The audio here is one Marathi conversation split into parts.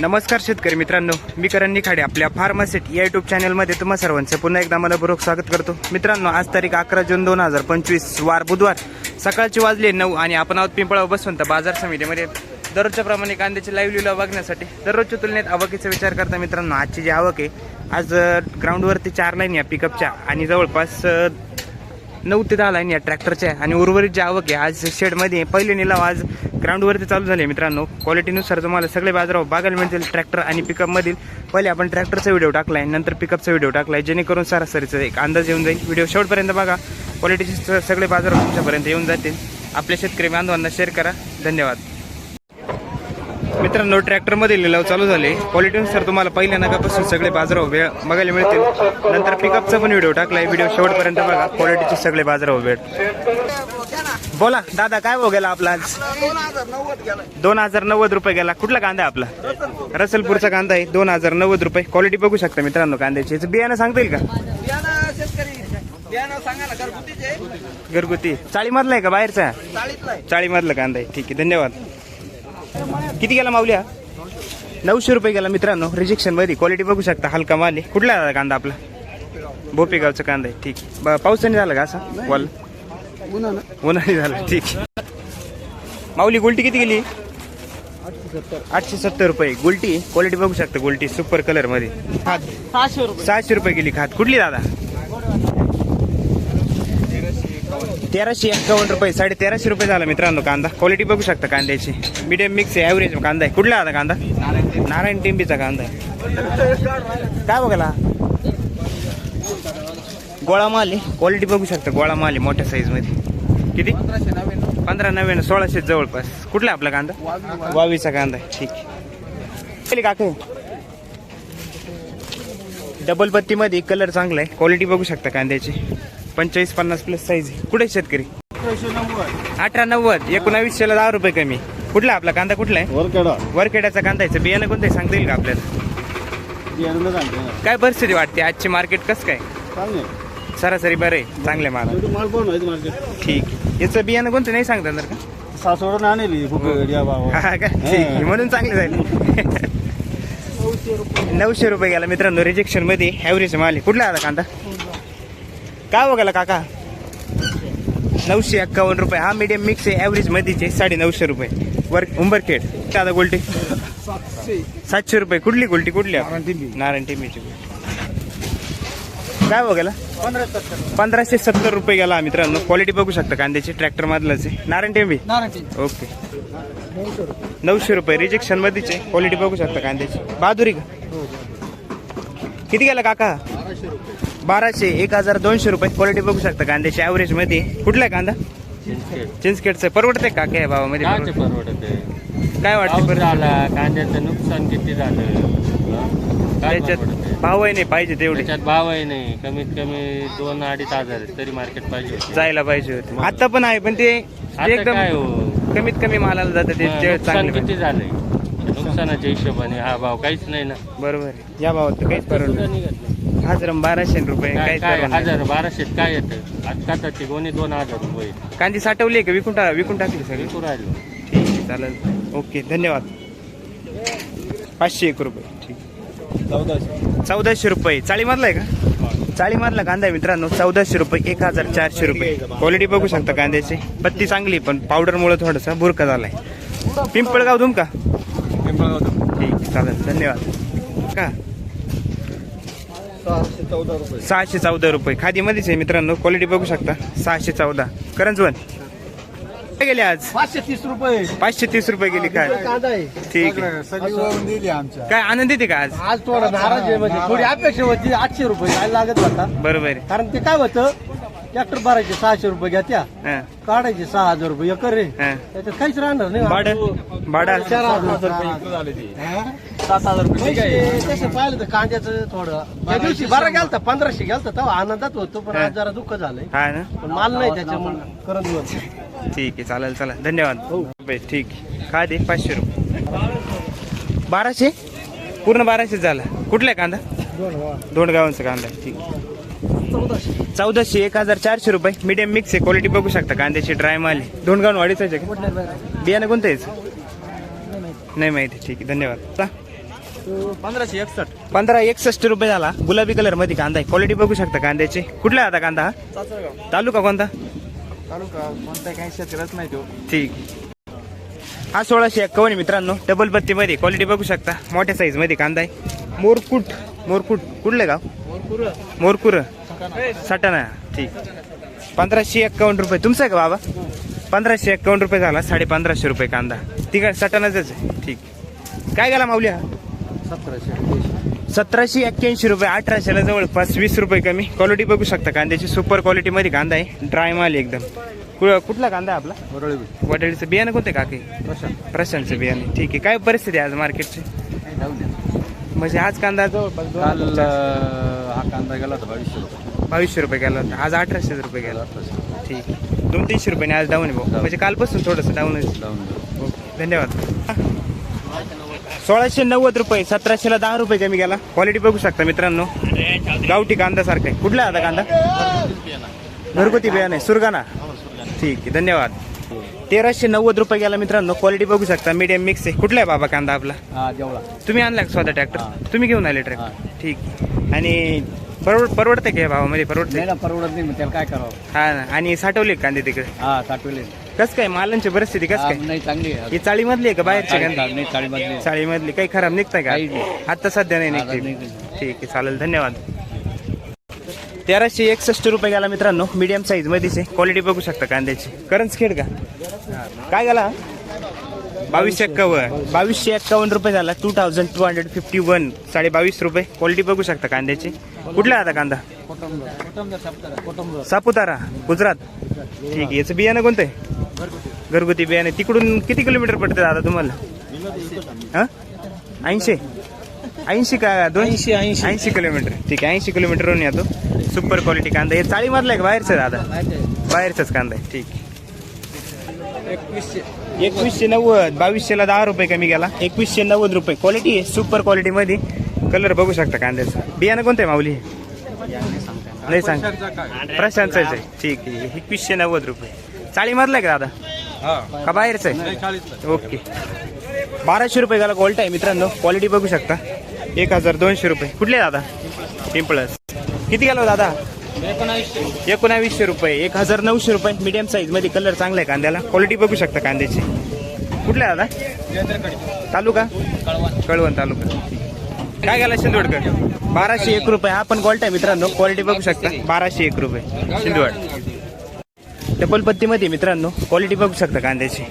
नमस्कार शेतकरी मित्रांनो मी करण निखाडे आपल्या फार्मासेट या युट्यूब चॅनलमध्ये तुम्हा सर्वांचं पुन्हा एकदा मनपूर्वक स्वागत करतो. मित्रांनो आज तारीख अकरा जून दोन हजार पंचवीस वार बुधवार. सकाळची वाजले नऊ आणि आपण आहोत पिंपळावर बसवंत बाजार समितीमध्ये. दररोजच्या प्रमाणे कांद्याची लाईव्ह लिला बघण्यासाठी दररोजच्या तुलनेत आवकीचा विचार करता मित्रांनो आजची जी आवक आहे आज ग्राउंडवरती चार लाईन या पिकअपच्या आणि जवळपास नऊ ते दहा लाईन या ट्रॅक्टरच्या आहे आणि उर्वरित जे आवक आहे आज शेडमध्ये पहिले निलाव आज ग्राउंडवरती चालू झाले मित्रांनो. क्वालिटीनुसार तुम्हाला सगळे बाजारावर बघायला मिळतील ट्रॅक्टर आणि पिकअपमधील पहिले आपण ट्रॅक्टरचा व्हिडिओ टाकलाय नंतर पिकअपचा व्हिडिओ टाकलाय जेणेकरून सरासरीचा एक अंदाज येऊन जाईल. व्हिडिओ शेवटपर्यंत बघा. क्वालिटीचे सगळे बाजार तुमच्यापर्यंत येऊन जातील. आपल्या शेतकरी बांधवांना शेअर करा. धन्यवाद. मित्रांनो ट्रॅक्टरमध्ये लिलाव चालू झाले. क्वालिटीनुसार तुम्हाला पहिल्या नगापासून सगळे बाजारावर वेळ बघायला मिळतील. नंतर पिकअपचा पण व्हिडिओ टाकलाय. व्हिडिओ शेवटपर्यंत बघा. क्वालिटीचे सगळे बाजारावर वेळ. बोला दादा काय हो गेला आपला आज? दोन हजार नव्वद रुपये गेला. कुठला कांदा आहे आपला? रसलपूरचा कांदा आहे. दोन हजार नव्वद रुपये. क्वालिटी बघू शकता मित्रांनो कांद्याची. बियाणं सांगता येईल का? घरगुती. चाळीमधला आहे का बाहेरचा? चाळीतला चाळीमधला कांदा आहे. ठीक आहे धन्यवाद. किती गेला माऊल्या नऊशे रुपये गेला मित्रांनो. रिजेक्शनमध्ये. क्वालिटी बघू शकता. हलका माल आहे. कुठला आहे कांदा आपला? भोपेगावचा कांदा आहे. ठीक आहे. ब- पावसाने झालं का असा? वॉल. उन्हाळी झालं. ठीक. माऊली गुलटी किती गेली? आठशे सत्तर रुपये. गुलटी? क्वालिटी बघू शकता गुलटी. सुपर कलरमध्ये. खात सहाशे रुपये. सहाशे रुपये गेली खात कुठली दादा? तेराशे एक्कावन्न रुपये साडे तेराशे रुपये झाला मित्रांनो कांदा. क्वालिटी बघू शकता कांद्याची. मिडियम मिक्स आहे ॲव्हरेज कांदा आहे. कुठला आता कांदा? नारायण टिंबीचा कांदा आहे. काय बघायला? गोळा माल आहे. क्वालिटी बघू शकता गोळा माल आहे मोठ्या साईजमध्ये किती? पंधरा नव्याण्णव सोळाशे जवळपास. कुठला आपला कांदा? वावीचा कांदा आहे. ठीक आहे. काका डबल पत्तीमध्ये कलर चांगला आहे. क्वालिटी बघू शकता कांद्याची. पंचेचाळीस पन्नास प्लस साईज कुठे शेतकरी? अठरा नव्वद. एकोणावीसशेला दहा रुपये कमी. कुठला आपला कांदा कुठला आहे? वरकडा वरखेड्याचा कांदा आहे. बियाणं कोणतं आहे? सांगता येईल का आपल्याला? काय परिस्थिती वाटते? आजची मार्केट कसं काय? चांगले सरासरी बरं आहे. चांगल्या माल. ठीक आहे. याचं बियाणं कोणतं नाही सांगता येणार का? सासवडून आणली हा. म्हणून चांगले जाईल नऊशे रुपये गेला मित्रांनो रिजेक्शनमध्ये. ॲव्हरेज माल आहे. कुठला आला कांदा? काय बघायला काका? नऊशे एक्कावन्न रुपये. हा मीडियम मिक्स आहे ॲव्हरेज मध्येचे साडे नऊशे रुपये. वर उंबरखेड. दादा गोल्टी. सातशे रुपये. कुठली गोल्टी? कुठली? नारायण टिंबीची काय बघायला पंधराशे सत्तर रुपये गेला मित्रांनो. क्वालिटी बघू शकता कांद्याची ट्रॅक्टर मधलंच आहे. नारायण टिंबी? ओके. नऊशे रुपये. रिजेक्शन मध्येचे क्वालिटी बघू शकता कांद्याची. बहादुरी का? किती गेला काका? बाराशे एक हजार दोनशे रुपये क्वालिटी बघू शकता कांद्याची ॲव्हरेजमध्ये. कुठला आहे कांदा? चिंचखेडचं. परवडतंय का काय भावामध्ये काचे परवडतंय? परवडत काय वाटतं झाला कांद्याचं नुकसान किती झालं? काय त्याच्यात? भावही नाही पाहिजे तेवढे. त्याच्यात भावही नाही. कमीत कमी दोन अडीच हजार तरी मार्केट पाहिजे जायला पाहिजे होते. आता पण आहे पण ते एकदम काय हो? कमीत कमी मालाला जातं ते चांगले किती झालंय? नुकसानाच्या हिशोबाने हा भाव काहीच नाही ना. बरोबर. या भावात काहीच सुद्धा हजार बाराशे रुपये. काय काय हजार बाराशे काय येतं? आजकाताची गोणी दोन हजार रुपये. कांदी साठवली का? विकून टा विकून टाकली सगळी? विकू राहिलो. ठीक आहे चालेल. ओके धन्यवाद. पाचशे एक रुपये. ठीक. चौदाशे. चौदाशे रुपये. चाळीमधला आहे का? चाळीमधला कांदा आहे मित्रांनो. चौदाशे रुपये एक हजार चारशे रुपये. क्वालिटी बघू शकता कांद्याची. पत्ती चांगली पण पावडरमुळे थोडासा बुरका झालाय. पिंपळगाव तुम का ठीक आहे, चालेल. धन्यवाद. का? सहाशे चौदा रुपये. रुपये खादीमध्येच आहे मित्रांनो. क्वालिटी बघू शकता. सहाशे चौदा. करंजवन काय गेले आज? पाचशे तीस रुपये. पाचशे तीस रुपये गेली काय? कांदा आहे. ठीक आहे. सगळी वळून दिली आमच्या. काय आनंद येते का आज? आज थोडा नाराज आहे म्हणजे थोडी अपेक्षा होती. आठशे रुपये काय लागत होता. बरोबर आहे. कारण ते काय होतं? ट्रॅक्टर भरायचे सहाशे रुपये घ्या त्या हा, काढायचे सहा हजार रुपये एकर रे हा. त्याच्यात काहीच राहणार नाही. भाडं भाडं चार हजार रुपये. सात हजार रुपये तसं पाहिलं तर कांद्याचं थोडं. त्या दिवशी बरा गेलता पंधराशे गेलता तेव्हा आनंदात होतो पण आज जरा दुःख झालंय. हा ना? पण माल नाही त्याच्यामुळे करत होत. ठीक आहे चालेल चला धन्यवाद. रुपये ठीक आहे. काय दे पाचशे रुपये. बाराशे? पूर्ण बाराशे झाला. कुठला आहे कांदा? दोन गावांचा कांदा. आहे. ठीक आहे. चौदाशे. एक हजार चारशे रुपये. मीडियम मिक्स आहे. क्वालिटी बघू शकता. कांद्याची ड्राय माल आहे. दोन गावून वाढीच आहे का? बियाणं कोणतं आहे? याचं? नाही माहिती. ठीक आहे धन्यवाद. चला. पंधराशे एकसष्ट. पंधरा एकसष्ट रुपये झाला. गुलाबी कलरमध्ये कांदा आहे. क्वालिटी बघू शकता कांद्याची. कुठला आहे आता कांदा हा? तालुका कोणता? तालुका कोणता काही शेतकऱ्याच नाही तो. ठीक. हा सोळाशे एक्कावन्न आहे मित्रांनो. डबल पत्ती मध्ये क्वालिटी बघू शकता. मोठ्या साईजमध्ये कांदा आहे. मोरकुट. मोरकुट. कुठलं गाव? मोरकुर. सटाणा. ठीक. पंधराशे एक्कावन्न रुपये. तुमचं आहे का बाबा? पंधराशे एक्कावन्न रुपये झाला. साडे पंधराशे रुपये कांदा. तिकडे सटाणाच आहे. ठीक. काय गेला माऊली हा? सतराशे एक्क्याऐंशी. रुपये अठराशेला जवळपास वीस रुपये कमी. क्वालिटी बघू शकता कांद्याची सुपर क्वालिटीमध्ये कांदा आहे. ड्राय माल एकदम. कु- कुठला कांदा आहे आपला? वडाळीचं बियाणं कोणते काके? प्रशांत. प्रशांतचं बियाणे. ठीक आहे. काय परिस्थिती आहे आज मार्केटची म्हणजे आज कांदा जवळपास दोन काल हजार अं, हा कांदा गेला होता बावीसशे रुपये. बावीसशे रुपये गेला होता. आज अठराशे रुपये गेला. ठीक आहे. दोन तीनशे रुपयाने आज डाऊन आहे भाऊ. म्हणजे कालपासून थोडंसं डाऊन आहे. लावून धन्यवाद. सोळाशे नव्वद रुपये सतराशेला दहा रुपये कमी गेला क्वालिटी बघू शकता मित्रांनो. गावठी कांदा सारखा आहे. कुठला आहे आता कांदा? घरगुती बियाणं आहे. सुरगाणा? ठीक आहे धन्यवाद. तेराशे नव्वद रुपये गेला मित्रांनो. क्वालिटी बघू शकता. मीडियम मिक्स आहे. कुठला आहे बाबा कांदा आपला? तुम्ही आणला स्वतः ट्रॅक्टर तुम्ही घेऊन आले ट्रॅक्टर ठीक. आणि परवड परवडतं का भावामध्ये? परवडते? परवडत नाही त्याला काय करावं? हा ना. आणि साठवले कांदे तिकडे? हा साठवले. कस काय मालांची परिस्थिती कस काय? नाही चांगली आहे. ही चाळीमधली आहे का बाहेरची चाळी- कांदे नाही चाळीमधली. चाळीमधली. काही खराब निघताय का? काही नाही. आता सध्या नाही निघते ठीक आहे चालेल धन्यवाद. तेराशे एकसष्ट रुपये गेला मित्रांनो मीडियम साईज मध्येच आहे क्वालिटी बघू शकता कांद्याची. करंज खेड का? काय गेला बावीसशे एक्कावन्न. बावीसशे एक्कावन्न रुपये झाला. Two thousand two hundred fifty one साडे बावीस रुपये. क्वालिटी बघू शकता कांद्याची. कुठला आता कांदा? सापुतारा गुजरात. ठीक आहे याचं बियाणं कोणतं आहे? घरगुती बियाणं. तिकडून किती किलोमीटर पडते दादा तुम्हाला? हा? ऐंशी? ऐंशी का? दोनशे ऐंशी ऐंशी. किलोमीटर. ठीक आहे ऐंशी किलोमीटरवरून येतो. सुपर क्वालिटी कांदा. हे चाळीमधला आहे का बाहेरचा दादा? बाहेरचाच कांदा आहे. ठीक. एकवीसशे. नव्वद. बावीसशेला दहा रुपये कमी गेला एकवीसशे नव्वद रुपये. क्वालिटी आहे. सुपर क्वालिटीमध्ये कलर बघू शकता कांद्याचा. बियाणं कोणतं आहे माऊली? नाही सांग प्रशांतच आहे. ठीक आहे. एकवीसशे नव्वद रुपये. चाळीमधला आहे का दादा? का बाहेरचं आहे? ओके. बाराशे रुपये गेला गोल्ट आहे मित्रांनो. क्वालिटी बघू शकता. एक हजार दोनशे रुपये. कुठले दादा? पिंपळस किती गेला हो दादा? एकोणावीसशे. रुपये. एक हजार नऊशे रुपये. मीडियम साईजमध्ये कलर चांगला आहे कांद्याला. क्वालिटी बघू शकता कांद्याची. कुठले दादा? तालुका? कळवण. तालुका. काय गेला शिंदवडकर बाराशे एक रुपये. हा पण गोल्ट आहे मित्रांनो. क्वालिटी बघू शकता. बाराशे एक रुपये. शिंदवड डबल पत्तीमध्ये मित्रांनो क्वालिटी बघू शकता कांद्याची.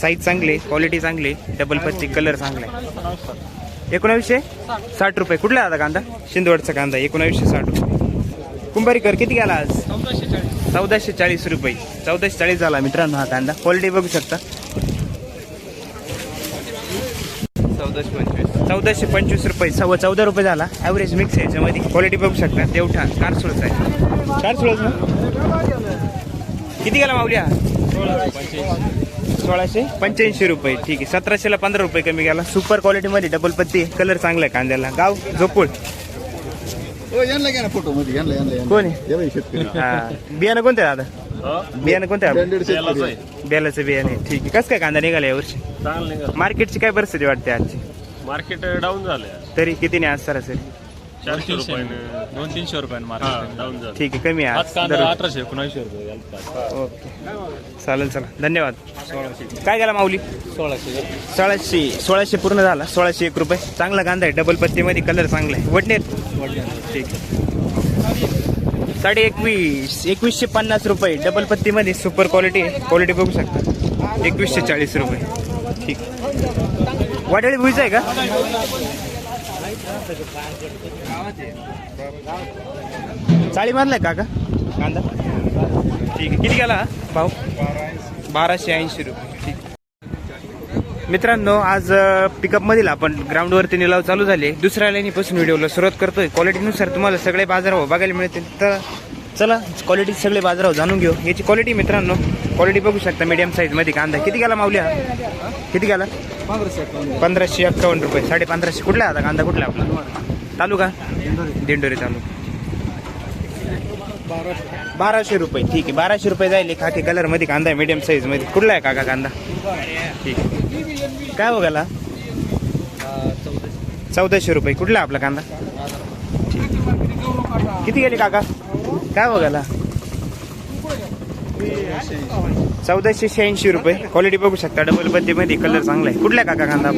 साईज चांगली क्वालिटी चांगली डबल पत्ती कलर चांगला आहे. एकोणावीसशे साठ रुपये. कुठला आता कांदा? शिंदवडचा कांदा एकोणावीसशे साठ रुपये. कुंभारीकर किती गेला आज? चौदाशे चाळीस रुपये. चौदाशे चाळीस झाला मित्रांनो हा कांदा. क्वालिटी बघू शकता. चौदाशे पंचवीस. चौदाशे पंचवीस रुपये. सव्वा चौदा रुपये झाला. ॲव्हरेज मिक्स आहे याच्यामध्ये. क्वालिटी बघू शकता. देवठा कारसुळचा आहे. कारसुळच ना? किती गेला माऊल्या सोळाशे. पंच्याऐंशी रुपये. ठीक आहे. सतराशेला पंधरा रुपये कमी गेला सुपर क्वालिटीमध्ये डबल पत्ती कलर चांगला आहे कांद्याला. गाव झोपूळ. फोटो. कोण? बियाणं कोणतं दादा? बियाणं कोणतं आहे ब्रँडेड शेतकरी. आहे. बेलाचं बियाणे ठीक आहे. कसं काय कांदा निघाला यावर्षी मार्केटची काय परिस्थिती वाटते आजची? मार्केट डाऊन झालं तरी किती नाही आज सरासरी? चारशे रुपयानं. दोन तीनशे रुपयांनी हा मार्केट ठीक आहे कमी आहे आज. कांदा अठराशे एकोणऐंशी रुपये. ओके. चालेल चला. धन्यवाद. काय गेला माऊली? सोळाशे सोळाशे सोळाशे पूर्ण झाला. सोळाशे एक रुपये. चांगला कांदा आहे. डबल पत्तीमध्ये कलर चांगला आहे. वडनेर ठीक साडे एकवीस एकवीसशे पन्नास रुपये. डबल पत्तीमध्ये सुपर क्वालिटी आहे. क्वालिटी बघू शकता. एकवीसशे चाळीस रुपये. ठीक. वाटाळी भुईचा आहे का? चाळीमधला आहे काका कांदा? ठीक आहे. किती गेला भाऊ? बाराशे ऐंशी रुपये. ठीक मित्रांनो आज पिकअप मधील आपण ग्राउंडवरती निलाव चालू झाले. दुसऱ्या लाईनीपासून व्हिडिओला सुरुवात करतोय. क्वालिटीनुसार तुम्हाला सगळे बाजारभाव बघायला मिळतील. तर चला क्वालिटी सगळे बाजारावर जाणून घेऊ. याची क्वालिटी मित्रांनो क्वालिटी बघू शकता मीडियम साईजमध्ये कांदा. किती गेला माऊल्या? किती गेला? पंधराशे अठ्ठावन्न रुपये. साडे पंधराशे. कुठला आता कांदा? कुठला आहे आपला? तालुका? दिंडोरी तालुका. बाराशे रुपये. ठीक आहे. बाराशे रुपये जाईल खाकी कलरमध्ये कांदा आहे मीडियम साईजमध्ये. कुठला आहे काका कांदा? ठीक आहे. काय हो गेला? चौदाशे. रुपये. कुठला आहे आपला कांदा? ठीक. किती गेले काका? काय बघायला? चौदाशे शहाऐंशी रुपये. क्वालिटी बघू शकता. डबल पत्तीमध्ये कलर चांगला आहे कुठल्या काका कांदा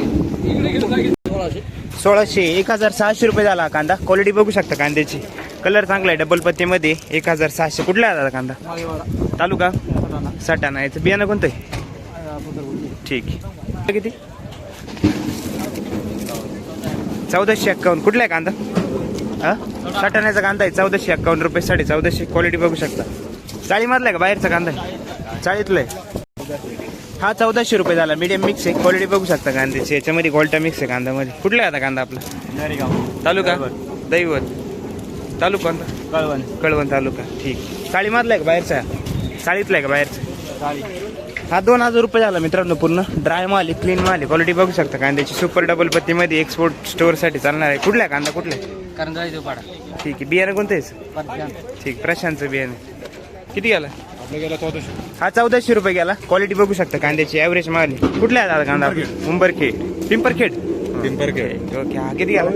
सोळाशे. एक हजार सहाशे रुपये झाला कांदा. क्वालिटी बघू शकता कांद्याची. कलर चांगला आहे डबल पत्तीमध्ये एक हजार सहाशे कुठला आहे कांदा? तालुका? सटाणा. याचं बियाणं कोणतं आहे? ठीक. किती? चौदाशे एक्कावन्न. कुठला आहे कांदा? हा? सटाण्याचा कांदा आहे चौदाशे एक्कावन्न रुपये साडे चौदाशे. क्वालिटी बघू शकता. चाळीमधला आहे का बाहेरचा कांदा आहे? चाळीतला आहे. हा चौदाशे रुपये झाला. मीडियम मिक्स आहे. क्वालिटी बघू शकता कांद्याची. याच्यामध्ये गोल्टा मिक्स आहे कांद्यामध्ये. कुठला आता कांदा आपला? तालुका? दैवत तालुका कळवण. कळवण तालुका. ठीक. चाळीमधला आहे का बाहेरचा? चाळीतला आहे का बाहेरचा? हा दोन हजार रुपये झाला मित्रांनो पूर्ण. ड्राय माल आहे क्लीन माल आहे. क्वालिटी बघू शकता कांद्याची. सुपर डबल पत्तीमध्ये एक्सपोर्ट स्टोअरसाठी चालणार आहे. कुठला कांदा? कुठला आहे? कारण जायचं पाडा. ठीक आहे. बियाणं कोणतं आहे ठीक प्रशांतचं बियाणं. किती गेला? आपलं गेला चौदाशे. हा चौदाशे रुपये गेला. क्वालिटी बघू शकता कांद्याची. ॲव्हरेज आहे. कुठला आहे दादा कांदा? मुंबरखेड पिंपरखेड. पिंपरखेड? ओके हा किती गेला?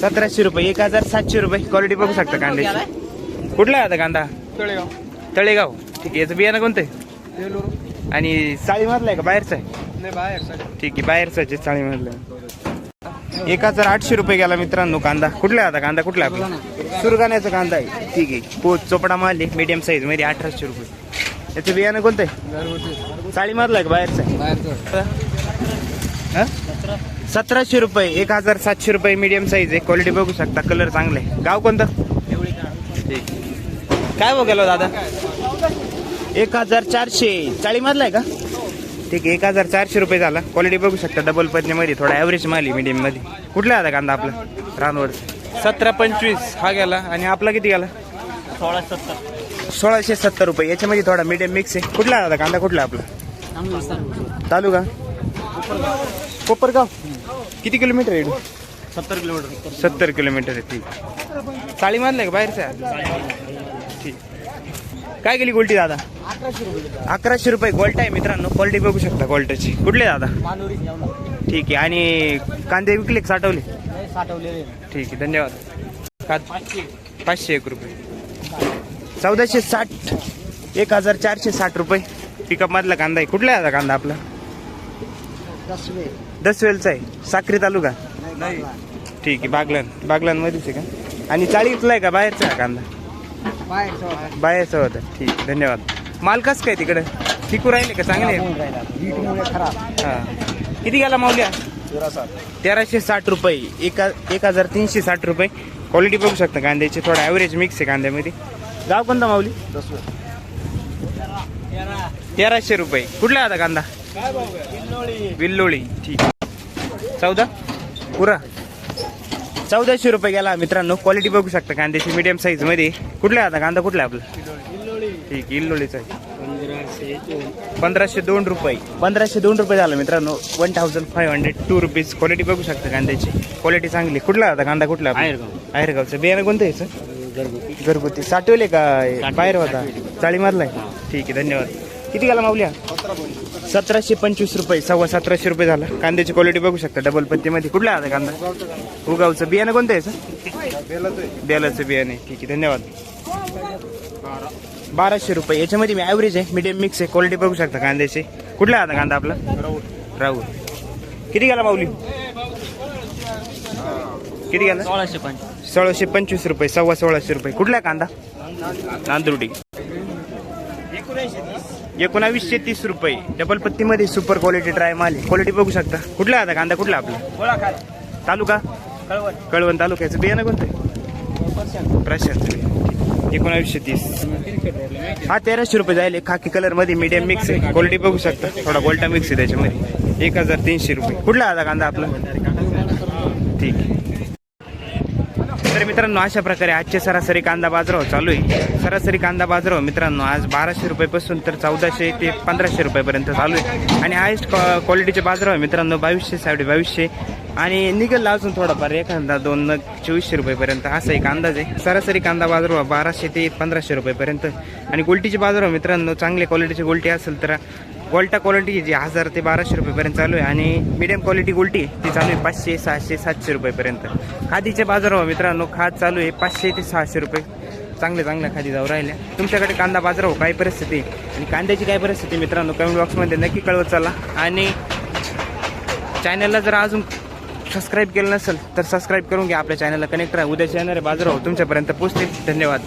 सतराशे. रुपये. एक हजार सातशे रुपये. क्वालिटी बघू शकता कांद्याची. कुठला आहे आता कांदा? तळेगाव. ठीक आहे. याचं बियाणं कोणतं आहे? आणि चाळीमधलं आहे का? बाहेरचं आहे? नाही बाहेर ठीक आहे. बाहेरचं आहे चाळीमधलं एक हजार आठशे रुपये गेला मित्रांनो कांदा. कुठला आहे आता कांदा? कुठला आपला? सुरगाण्याचा कांदा आहे. ठीक आहे. पोच चोपडा माल आहे मीडियम साईजमध्ये अठराशे रुपये. याचं बियाणं कोणतं आहे? चाळीमधलं आहे का बाहेरचं? आहे सतराशे रुपये. एक हजार सातशे रुपये मीडियम साईज आहे. क्वालिटी बघू शकता. कलर चांगले गाव कोणतं? ठीक काय बघायला हो दादा? एक हजार चारशे. चाळीमधला आहे का? ठीक आहे एक हजार चारशे रुपये झाला. क्वालिटी बघू शकता डबल पत्नीमध्ये थोडा ॲव्हरेज माल आहे मीडियममध्ये. कुठला आता कांदा आपला? रानवड. सतरा पंचवीस हा गेला. आणि आपला किती गेला? सोळा सत्तर. सोळाशे सत्तर रुपये. याच्यामध्ये थोडा मीडियम मिक्स आहे. कुठला आता कांदा? कुठला आपला? तालुका? कोपरगाव. किती किलोमीटर आहे इकडून? सत्तर किलोमीटर सत्तर किलोमीटर आहे ठीक. चाळी मारलं का बाहेरचं? ठीक. काय गेली गोल्टी दादा? अकराशे रुपये गोल्ट आहे मित्रांनो. क्वालिटी बघू शकता गोल्टाची. कुठले दादा? ठीक आहे. आणि कांदे विकले का साठवले? साठवलेले ठीक आहे. धन्यवाद. का पाचशे. एक रुपये. चौदाशे साठ. एक हजार चारशे साठ रुपये. पिकअप मधला कांदा आहे. कुठला आहे कांदा आपला? दसवेलचा आहे. साक्री तालुका? ठीक आहे. बागलान. बागलान मध्येच आहे का? आणि चाळीतला आहे का? बाहेरचा कांदा? बाहेरचा होता. ठीक. धन्यवाद. माल कसं काय तिकडे? टिकू राहिले का? चांगले? हा. किती गेला माऊल्या तेराशे साठ रुपये. एक एक हजार तीनशे साठ रुपये. क्वालिटी बघू शकता कांद्याची. थोडा ॲव्हरेज मिक्स आहे कांद्यामध्ये. गाव कोणता माऊली? तेराशे रुपये. कुठला आता कांदा? विल्लोळी. ठीक. चौदा? पुरा. चौदाशे रुपये गेला. मित्रांनो क्वालिटी बघू शकता कांद्याची मीडियम साईजमध्ये. कुठला आता? कांदा कुठला आपला? ठीक इल्लोळीचा आहे. पंधराशे दोन रुपये. पंधराशे दोन रुपये झाला मित्रांनो. One thousand five hundred two rupees quality बघू शकता कांद्याची. क्वालिटी चांगली. कुठला आहे आता कांदा? कुठला? आहेरगावचं. बियाणं कोणतं आहे याचं घरगुती. साठवले का? बाहेर होता. चाळीमधला आहे? ठीक आहे धन्यवाद. किती गेला माऊल्या सतराशे पंचवीस रुपये सव्वा सतराशे रुपये झाला. कांद्याची क्वालिटी बघू शकता डबल पत्तीमध्ये. कुठला आता कांदा? उगावचं बियाणं कोणतं आहे सर? बेलाचं बियाणं ठीक आहे धन्यवाद. बाराशे रुपये. याच्यामध्ये मी ॲव्हरेज आहे मीडियम मिक्स आहे. क्वालिटी बघू शकता कांद्याची. कुठला आता कांदा आपला? राहुल. किती गेला माऊली? किती गेला? सोळाशे सोळाशे पंचवीस रुपये सव्वा सोळाशे रुपये. कुठला कांदा? नांदुर्डी. एकोणावीसशे तीस रुपये. डबल पत्तीमध्ये सुपर क्वालिटी ट्राय माल आहे. क्वालिटी बघू शकता. कुठला आता कांदा? कुठला आपला? तालुका? कळवण. तालुक्याचं. बियाणं कोणतं? प्रशांत. एकोणावीसशे तीस. हा तेराशे रुपये जाईल खाकी कलरमध्ये मीडियम मिक्स आहे. क्वालिटी बघू शकता. थोडा गोल्टा मिक्स आहे त्याच्यामध्ये. एक हजार तीनशे रुपये. कुठला आता कांदा आपला? ठीक. आहे तर मित्रांनो अशा प्रकारे आजचे सरासरी कांदा बाजाराव चालू आहे. सरासरी कांदा बाजाराव मित्रांनो आज बाराशे रुपयेपासून तर चौदाशे ते पंधराशे रुपयेपर्यंत चालू आहे. आणि हायस्ट क्वालिटीचे बाजार आहे मित्रांनो बावीसशे साडे बावीसशे. आणि निघेल अजून थोडाफार एखादा दोन नग चोवीसशे रुपयेपर्यंत. असा एक अंदाज आहे. सरासरी कांदा बाजाराव बाराशे ते पंधराशे रुपयेपर्यंत. आणि गोल्टीचे बाजार मित्रांनो चांगले क्वालिटीची गोल्टी असेल तर गोल्टा क्वालिटी जी हजार ते बाराशे रुपयेपर्यंत चालू आहे आणि मिडियम क्वालिटी गोल्टी ती चालू आहे पाचशे सहाशे सातशे रुपयेपर्यंत. खादीचे बाजार मित्रांनो खाद चालू आहे पाचशे ते सहाशे रुपये. चांगले चांगल्या खादी जाऊ राहिल्या. तुमच्याकडे कांदा बाजार हो काय परिस्थिती आणि कांद्याची काय परिस्थिती मित्रांनो? कमेंट बॉक्समध्ये नक्की कळवत चला. आणि चॅनलला जर अजून सबस्क्राईब केलं नसेल तर सबस्क्राईब करून घ्या. आपल्या चॅनलला कनेक्ट राहा. उद्याच्या येणारे बाजार भाव तुमच्यापर्यंत पोचतील धन्यवाद.